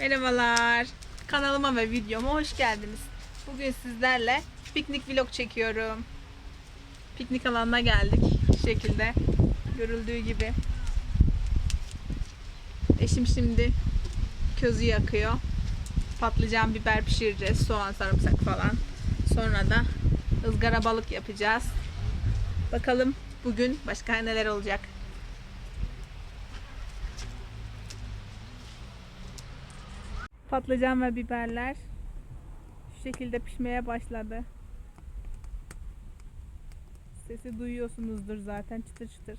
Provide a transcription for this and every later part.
Merhabalar. Kanalıma ve videoma hoş geldiniz. Bugün sizlerle piknik vlog çekiyorum. Piknik alanına geldik. Şu şekilde görüldüğü gibi. Eşim şimdi közü yakıyor. Patlıcan, biber pişireceğiz. Soğan, sarımsak falan. Sonra da ızgara balık yapacağız. Bakalım bugün başka neler olacak. Patlıcan ve biberler şu şekilde pişmeye başladı. Sesi duyuyorsunuzdur zaten çıtır çıtır.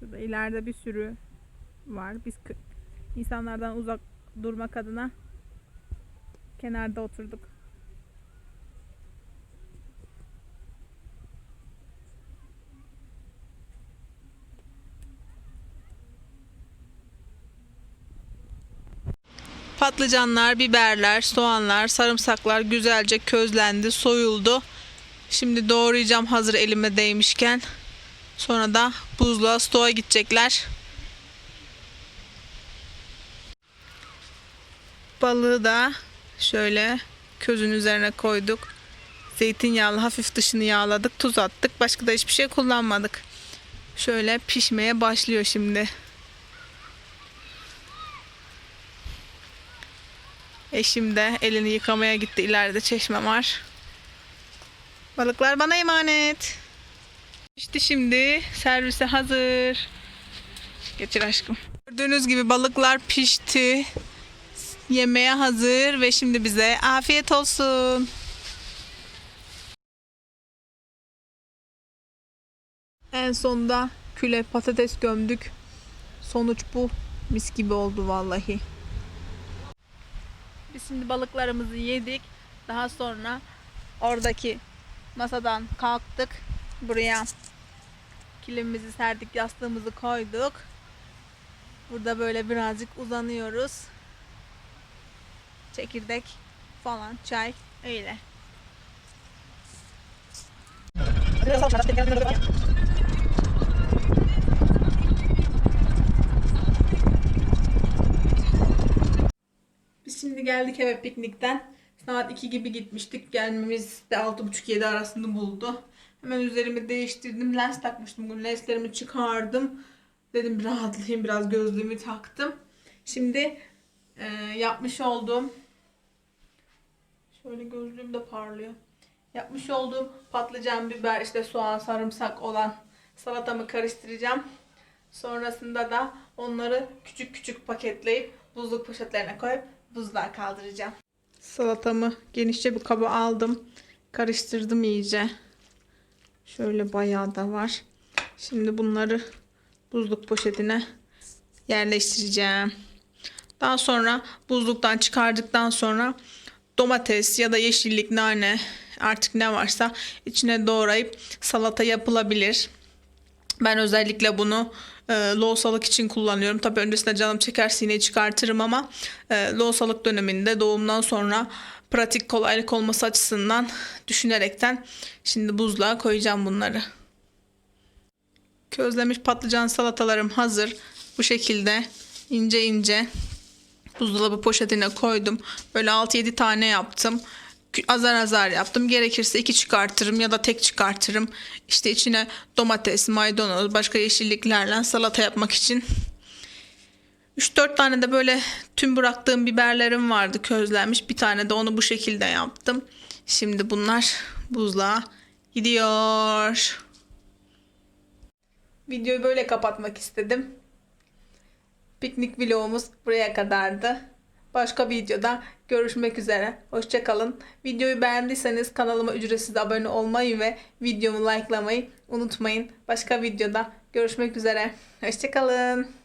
Şurada ileride bir sürü var. Biz insanlardan uzak durmak adına kenarda oturduk. Patlıcanlar, biberler, soğanlar, sarımsaklar güzelce közlendi, soyuldu. Şimdi doğrayacağım hazır elime değmişken. Sonra da buzluğa stoğa gidecekler. Balığı da şöyle közün üzerine koyduk. Zeytinyağlı hafif dışını yağladık, tuz attık. Başka da hiçbir şey kullanmadık. Şöyle pişmeye başlıyor şimdi. Eşim de elini yıkamaya gitti. İleride çeşme var. Balıklar bana emanet. İşte şimdi servise hazır. Getir aşkım. Gördüğünüz gibi balıklar pişti. Yemeğe hazır ve şimdi bize afiyet olsun. En sonunda küle patates gömdük. Sonuç bu. Mis gibi oldu vallahi. Biz şimdi balıklarımızı yedik. Daha sonra oradaki masadan kalktık. Buraya kilimimizi serdik, yastığımızı koyduk. Burada böyle birazcık uzanıyoruz. Çekirdek falan, çay öyle. Biz şimdi geldik eve piknikten. Saat 2 gibi gitmiştik. Gelmemiz de 6.30-7 arasında buldu. Hemen üzerimi değiştirdim. Lens takmıştım. Bugün lenslerimi çıkardım. Dedim bir rahatlayayım. Biraz gözlüğümü taktım. Şimdi e, yapmış olduğum şöyle gözlüğüm de parlıyor. Yapmış olduğum patlıcan, biber, işte soğan, sarımsak olan salatamı karıştıracağım. Sonrasında da onları küçük küçük paketleyip buzluk poşetlerine koyup buzluğa kaldıracağım. Salatamı genişçe bir kaba aldım. Karıştırdım iyice. Şöyle bayağı da var. Şimdi bunları buzluk poşetine yerleştireceğim. Daha sonra buzluktan çıkardıktan sonra domates ya da yeşillik, nane artık ne varsa içine doğrayıp salata yapılabilir. Ben özellikle bunu e, loğusalık için kullanıyorum. Tabii öncesinde canım çekerse yine çıkartırım ama e, loğusalık döneminde doğumdan sonra pratik kolaylık olması açısından düşünerekten şimdi buzluğa koyacağım bunları. Közlemiş patlıcan salatalarım hazır. Bu şekilde ince ince buzdolabı poşetine koydum. Böyle 6-7 tane yaptım. Azar azar yaptım. Gerekirse iki çıkartırım ya da tek çıkartırım. İşte içine domates, maydanoz, başka yeşilliklerle salata yapmak için. 3-4 tane de böyle tüm bıraktığım biberlerim vardı közlenmiş. Bir tane de onu bu şekilde yaptım. Şimdi bunlar buzluğa gidiyor. Videoyu böyle kapatmak istedim. Piknik vlogumuz buraya kadardı. Başka videoda görüşmek üzere. Hoşçakalın. Videoyu beğendiyseniz kanalıma ücretsiz abone olmayı ve videomu likelamayı unutmayın. Başka videoda görüşmek üzere. Hoşçakalın.